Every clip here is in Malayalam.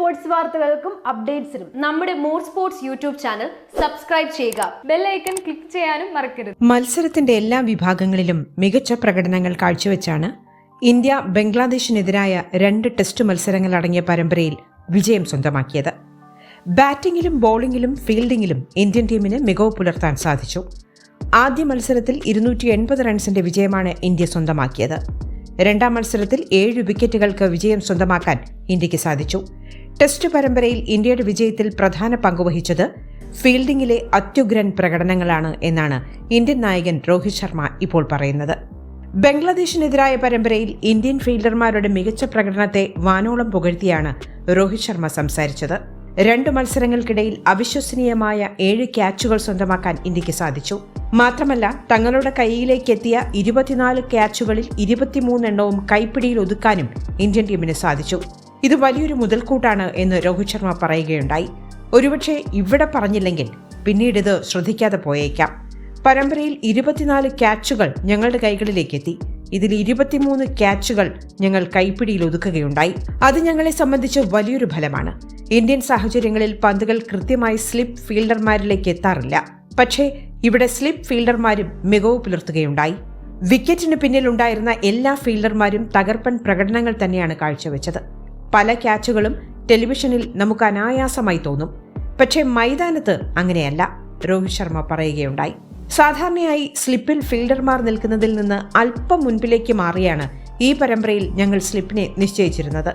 സ്പോർട്സ് വാർത്തകൾക്കും അപ്ഡേറ്റ്സിനും നമ്മുടെ More Sports YouTube channel subscribe ചെയ്യുക. ബെല്ലൈക്കൺ ക്ലിക്ക് ചെയ്യാനും മറക്കരുത്. മത്സരത്തിന്റെ എല്ലാ വിഭാഗങ്ങളിലും മികച്ച പ്രകടനങ്ങൾ കാഴ്ചവെച്ചാണ് ഇന്ത്യ ബംഗ്ലാദേശിനെതിരായ രണ്ട് ടെസ്റ്റ് മത്സരങ്ങൾ അടങ്ങിയ പരമ്പരയിൽ വിജയം സ്വന്തമാക്കിയത്. ബാറ്റിംഗിലും ബോളിംഗിലും ഫീൽഡിംഗിലും ഇന്ത്യൻ ടീമിന് മികവ് പുലർത്താൻ സാധിച്ചു. ആദ്യ മത്സരത്തിൽ ഇരുന്നൂറ്റി എൺപത് റൺസിന്റെ വിജയമാണ് ഇന്ത്യ സ്വന്തമാക്കിയത്. രണ്ടാം മത്സരത്തിൽ ഏഴ് വിക്കറ്റുകൾക്ക് വിജയം സ്വന്തമാക്കാൻ ഇന്ത്യയ്ക്ക് സാധിച്ചു. ടെസ്റ്റ് പരമ്പരയിൽ ഇന്ത്യയുടെ വിജയത്തിൽ പ്രധാന പങ്കുവഹിച്ചത് ഫീൽഡിംഗിലെ അത്യുഗ്രൻ പ്രകടനങ്ങളാണ് എന്നാണ് ഇന്ത്യൻ നായകൻ രോഹിത് ശർമ്മ ഇപ്പോൾ പറയുന്നത്. ബംഗ്ലാദേശിനെതിരായ പരമ്പരയിൽ ഇന്ത്യൻ ഫീൽഡർമാരുടെ മികച്ച പ്രകടനത്തെ വാനോളം പുകഴ്ത്തിയാണ് രോഹിത് ശർമ്മ സംസാരിച്ചത്. രണ്ട് മത്സരങ്ങൾക്കിടയിൽ അവിശ്വസനീയമായ ഏഴ് ക്യാച്ചുകൾ സ്വന്തമാക്കാൻ ഇന്ത്യയ്ക്ക് സാധിച്ചു. മാത്രമല്ല തങ്ങളുടെ കൈയിലേക്കെത്തിയ ഇരുപത്തിനാല് ക്യാച്ചുകളിൽ ഇരുപത്തിമൂന്നെണ്ണവും കൈപ്പിടിയിൽ ഒതുക്കാനും ഇന്ത്യൻ ടീമിന് സാധിച്ചു. ഇത് വലിയൊരു മുതൽക്കൂട്ടാണ് എന്ന് രോഹിത് ശർമ്മ പറയുകയുണ്ടായി. ഒരുപക്ഷെ ഇവിടെ പറഞ്ഞില്ലെങ്കിൽ പിന്നീട് ഇത് ശ്രദ്ധിക്കാതെ പോയേക്കാം. പരമ്പരയിൽ ഇരുപത്തിനാല് ക്യാച്ചുകൾ ഞങ്ങളുടെ കൈകളിലേക്ക് എത്തി ഇതിൽ ഇരുപത്തിമൂന്ന് ക്യാച്ചുകൾ ഞങ്ങൾ കൈപ്പിടിയിൽ ഒതുക്കുകയുണ്ടായി. അത് ഞങ്ങളെ സംബന്ധിച്ച് വലിയൊരു ഫലമാണ്. ഇന്ത്യൻ സാഹചര്യങ്ങളിൽ പന്തുകൾ കൃത്യമായി സ്ലിപ്പ് ഫീൽഡർമാരിലേക്ക് എത്താറില്ല. പക്ഷേ ഇവിടെ സ്ലിപ്പ് ഫീൽഡർമാരും മികവ് പുലർത്തുകയുണ്ടായി. വിക്കറ്റിന് പിന്നിലുണ്ടായിരുന്ന എല്ലാ ഫീൽഡർമാരും തകർപ്പൻ പ്രകടനങ്ങൾ തന്നെയാണ് കാഴ്ചവെച്ചത്. പല ക്യാച്ചുകളും ടെലിവിഷനിൽ നമുക്ക് അനായാസമായി തോന്നും. പക്ഷേ മൈതാനത്ത് അങ്ങനെയല്ല രോഹിത് ശർമ്മ പറയുകയുണ്ടായി. സാധാരണയായി സ്ലിപ്പിൽ ഫീൽഡർമാർ നിൽക്കുന്നതിൽ നിന്ന് അല്പം മുൻപിലേക്ക് മാറിയാണ് ഈ പരമ്പരയിൽ ഞങ്ങൾ സ്ലിപ്പിനെ നിശ്ചയിച്ചിരുന്നത്.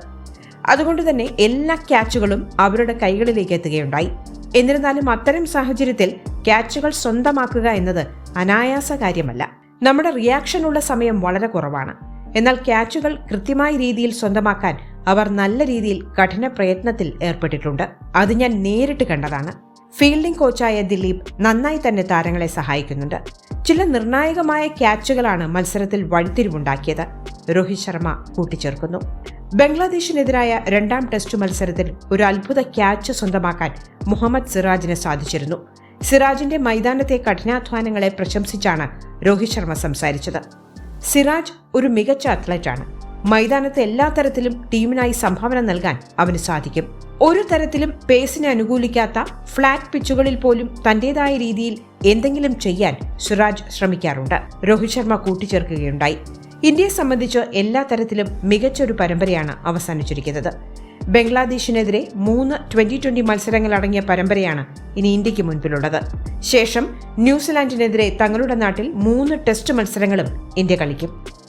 അതുകൊണ്ട് തന്നെ എല്ലാ ക്യാച്ചുകളും അവരുടെ കൈകളിലേക്ക് എത്തുകയുണ്ടായി. എന്നിരുന്നാലും അത്തരം സാഹചര്യത്തിൽ ക്യാച്ചുകൾ സ്വന്തമാക്കുക എന്നത് അനായാസ കാര്യമല്ല. നമ്മുടെ റിയാക്ഷനുള്ള സമയം വളരെ കുറവാണ്. എന്നാൽ ക്യാച്ചുകൾ കൃത്യമായ രീതിയിൽ സ്വന്തമാക്കാൻ അവർ നല്ല രീതിയിൽ കഠിന പ്രയത്നത്തിൽ ഏർപ്പെട്ടിട്ടുണ്ട്. അത് ഞാൻ നേരിട്ട് കണ്ടതാണ്. ഫീൽഡിംഗ് കോച്ചായ ദിലീപ് നന്നായി തന്നെ താരങ്ങളെ സഹായിക്കുന്നുണ്ട്. ചില നിർണായകമായ ക്യാച്ചുകളാണ് മത്സരത്തിൽ വഴിത്തിരിവുണ്ടാക്കിയത്. രോഹിത് ശർമ്മ കൂട്ടിച്ചേർക്കുന്നു. ബംഗ്ലാദേശിനെതിരായ രണ്ടാം ടെസ്റ്റ് മത്സരത്തിൽ ഒരു അത്ഭുത ക്യാച്ച് സ്വന്തമാക്കാൻ മുഹമ്മദ് സിറാജിന് സാധിച്ചിരുന്നു. സിറാജിന്റെ മൈതാനത്തെ കഠിനാധ്വാനങ്ങളെ പ്രശംസിച്ചാണ് രോഹിത് ശർമ്മ സംസാരിച്ചത്. സിറാജ് ഒരു മികച്ച അത്ലറ്റാണ് മൈതാനത്ത് എല്ലാ തരത്തിലും ടീമിനായി സംഭാവന നൽകാൻ അവന് സാധിക്കും. ഒരു തരത്തിലും പേസിനെ അനുകൂലിക്കാത്ത ഫ്ളാറ്റ് പിച്ചുകളിൽ പോലും തന്റേതായ രീതിയിൽ എന്തെങ്കിലും ചെയ്യാൻ സുരാജ് ശ്രമിക്കാറുണ്ട്. രോഹിത് ശർമ്മ കൂട്ടിച്ചേർക്കുകയുണ്ടായി. ഇന്ത്യയെ സംബന്ധിച്ച് എല്ലാ തരത്തിലും മികച്ചൊരു പരമ്പരയാണ് അവസാനിച്ചിരിക്കുന്നത്. ബംഗ്ലാദേശിനെതിരെ മൂന്ന് ട്വന്റി ട്വന്റി മത്സരങ്ങൾ അടങ്ങിയ പരമ്പരയാണ് ഇനി ഇന്ത്യയ്ക്ക് മുൻപിലുള്ളത്. ശേഷം ന്യൂസിലാൻഡിനെതിരെ തങ്ങളുടെ നാട്ടിൽ മൂന്ന് ടെസ്റ്റ് മത്സരങ്ങളും ഇന്ത്യ കളിക്കും.